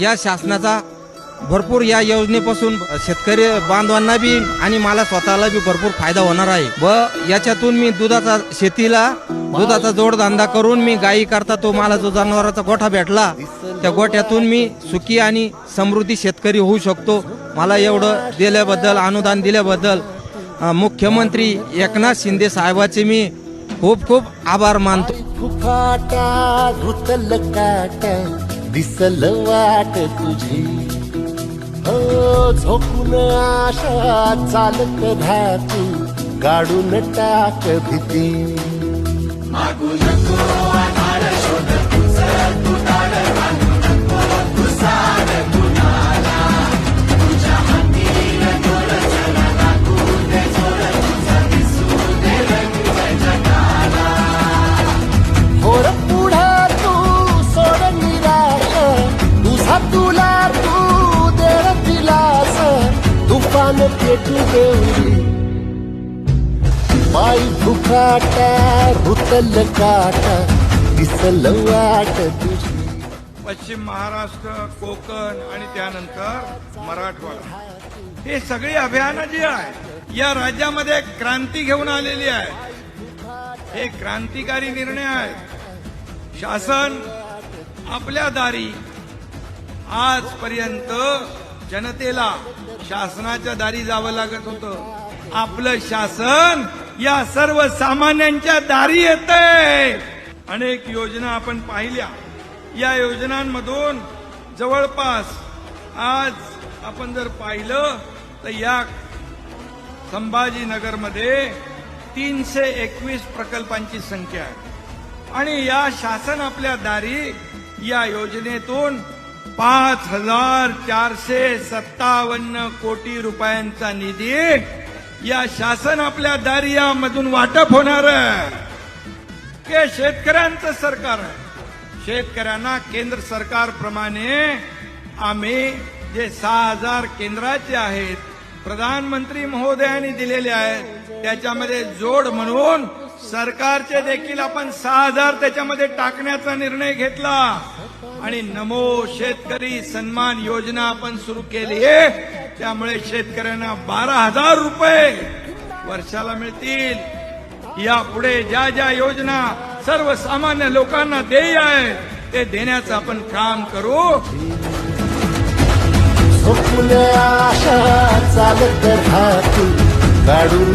या शासनाचा भरपूर या योजनेपासून शेतकरी बांधवांना बी आणि मला स्वतःला बी भरपूर फायदा होणार आहे. व याच्यातून मी दुधाचा शेतीला दुधाचा जोडधंदा करून मी गायी करता तो मला जो जनावराचा गोठा भेटला त्या गोठ्यातून मी सुखी आणि समृद्धी शेतकरी होऊ शकतो. मला एवढं दिल्याबद्दल अनुदान दिल्याबद्दल मुख्यमंत्री एकनाथ शिंदे साहेबाचे मी खूप खूप आभार मानतो. दिसल वाट तुझी. हो झोपून आशा चालत धातू गाडून टाक भीती. तुफान पेटू देवरी पायी फुकाटा रुतल काटा दिसल वाट तुझी. पश्चिम महाराष्ट्र कोकण आणि त्यानंतर मराठवाडा. हे सगळी अभियानं जी आहे या राज्यामध्ये क्रांती घेऊन आलेली आहे हे क्रांतिकारी निर्णय आहेत. शासन आपल्या दारी आजपर्यंत जनतेला शासनाच्या दारी जावं लागत होतं. आपलं शासन या सर्व सामान्यांच्या दारी येत अनेक योजना आपण पाहिल्या. या योजनांमधून जवळपास आज आपण जर पाहिलं तर या संभाजीनगरमध्ये तीनशे एकवीस प्रकल्पांची संख्या आहे. आणि या शासन आपल्या दारी या योजनेतून पाच हजार चारशे सत्तावन्न कोटी रुपयांचा निधी या शासन आपल्या दारियामधून वाटप होणार आहे. हे शेतकऱ्यांचं सरकार आहे. शेतकऱ्यांना केंद्र सरकारप्रमाणे आम्ही जे सहा हजार केंद्राचे आहेत प्रधानमंत्री महोदयांनी दिलेले आहेत त्याच्यामध्ये जोड म्हणून सरकारचे देखील आपण सहा हजार त्याच्यामध्ये टाकण्याचा निर्णय घेतला. आणि नमो शेतकरी सन्मान योजना आपण सुरू केली आहे. त्यामुळे शेतकऱ्यांना बारा हजार रुपये वर्षाला मिळतील. यापुढे ज्या ज्या योजना सर्वसामान्य लोकांना देय आहे ते देण्याचं आपण काम करू. आशा चालत काढून